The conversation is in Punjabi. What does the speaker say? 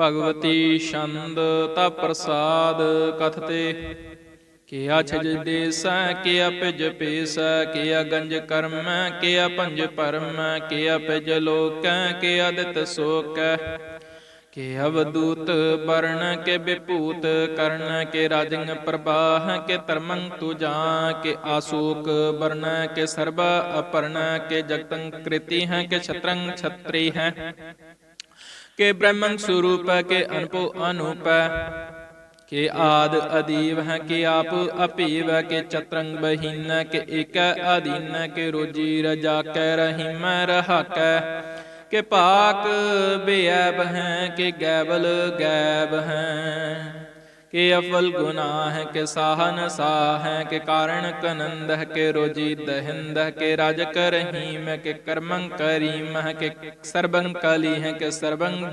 ਭਗਵਤੀ ਛੰਦ ਤਾ ਪ੍ਰਸਾਦ ਕਥਤੇ। ਕਿਆ ਛਜ ਦੇਸੈ, ਕਿਆ ਪਿਜ ਪੇਸੈ, ਕਿਆ ਗੰਜ ਕਰਮ, ਕਿਆ ਪੰਜ ਪਰਮ, ਕਿਆ ਪਿਜ ਲੋਕੈ, ਕਿਆ ਦਿਤ ਸੋਕੈ। ਕੇ ਅਵਦੂਤ ਵਰਣ, ਕੇ ਵਿਭੂਤ ਕਰਨ, ਕੇ ਰਾਜੰਗ ਪ੍ਰਵਾਹ ਕੇ ਧਰਮੰ ਤੁਜਾ ਕੇ ਆਸੂਕ ਵਰਣ, ਕੇ ਸਰਬ ਅਪਰਣ, ਕੇ ਜਗਤੰ ਕ੍ਰਿਤੀ ਹੈ ਕੇ ਛਤਰੰ ਛਤਰੀ ਹੈ ਕੇ ਬ੍ਰਹਮੰ ਸਰੂਪ ਕੇ ਅਨਪੋ ਅਨੂਪ। ਕੇ ਆਦ ਅਦੀਵ ਹੈ, ਕੇ ਆਪ ਅਪੀਵ ਕੇ ਚਤਰੰਗ ਬਹੀਨ ਕੇ ਇਕ ਅਧੀਨ ਕੇ ਰੋਜੀ ਰਜਾ ਕੈ ਰਹੀਮ ਰਹਾਕੈ ਕਿ ਪਾਕ ਬੇਅਬ ਹੈ, ਕੇ ਗੈਬਲ ਗੈਬ ਹੈ। ਕਿ ਅਫਲ ਗੁਨਾਹ ਹੈ, ਕਿ ਸਾਹਨ ਸਾਹ ਹੈ, ਕਿ ਕਾਰਣ ਕਨੰਦ ਹੈ, ਕਿ ਰੋਜੀ ਦਹਿੰਦ ਹੈ, ਕਿ ਰਾਜ ਕਰਹੀਮ ਕਿ ਕਰਮੰ ਕਰੀਮ ਹੈ, ਕਿ ਸਰਬੰ ਕਲੀ ਹੈ, ਕਿ ਸਰਬੰ